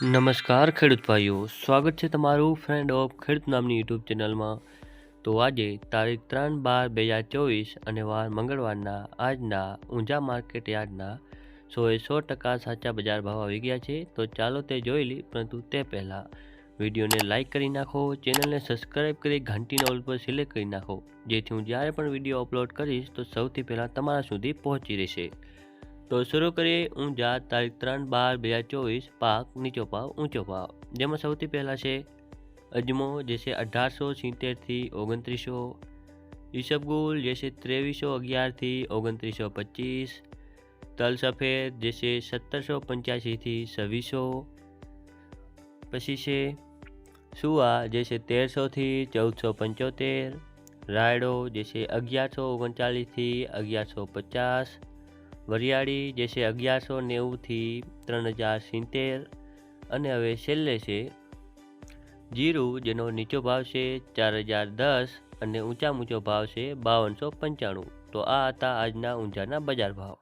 નમસ્કાર ખેડૂત ભાઈઓ, સ્વાગત છે તમારું ફ્રેન્ડ ઓફ ખેડૂત નામની યુટ્યુબ ચેનલમાં. તો આજે તારીખ ત્રણ બાર બે હજાર ચોવીસ અને વાર મંગળવારના આજના ઊંઝા માર્કેટ યાર્ડના સોએ સો ટકા સાચા બજાર ભાવ આવી ગયા છે. તો ચાલો તે જોઈ લઈ પરંતુ તે પહેલાં વિડીયોને લાઇક કરી નાખો, ચેનલને સબસ્ક્રાઈબ કરી ઘંટીના ઓલ પર સિલેક્ટ કરી નાખો. જેથી હું જ્યારે પણ વીડિયો અપલોડ કરીશ, તો સૌથી પહેલાં તમારા સુધી પહોંચી રહેશે. તો શરૂ કરીએ ઊંઝા તારીખ ત્રણ બાર બે હજાર ચોવીસ, પાક નીચો ભાવ ઊંચો ભાવ જેમાં સૌથી પહેલાં છે અજમો, જે છે અઢારસો સિત્તેરથી ઓગણત્રીસો. ઈસબગુલ, જે ત્રેવીસો અગિયારથી ઓગણત્રીસો પચીસ. તલ સફેદ, જે સત્તરસો પંચ્યાસીથી છવ્વીસો. પછી છે સુવા, જે તેરસોથી ચૌદસો પંચોતેર. રાયડો, જે છે અગિયારસો ઓગણચાલીસથી અગિયારસો પચાસ. વરિયાળી, જે છે અગિયારસો નેવુંથી ત્રણ હજાર સિત્તેર. અને હવે છેલ્લે છે, જીરું, જેનો નીચો ભાવ છે ચાર હજાર દસ અને ઊંચા ઊંચો ભાવ છે બાવનસો પંચાણું. તો આ હતા આજના ઊંઝાના બજાર ભાવ.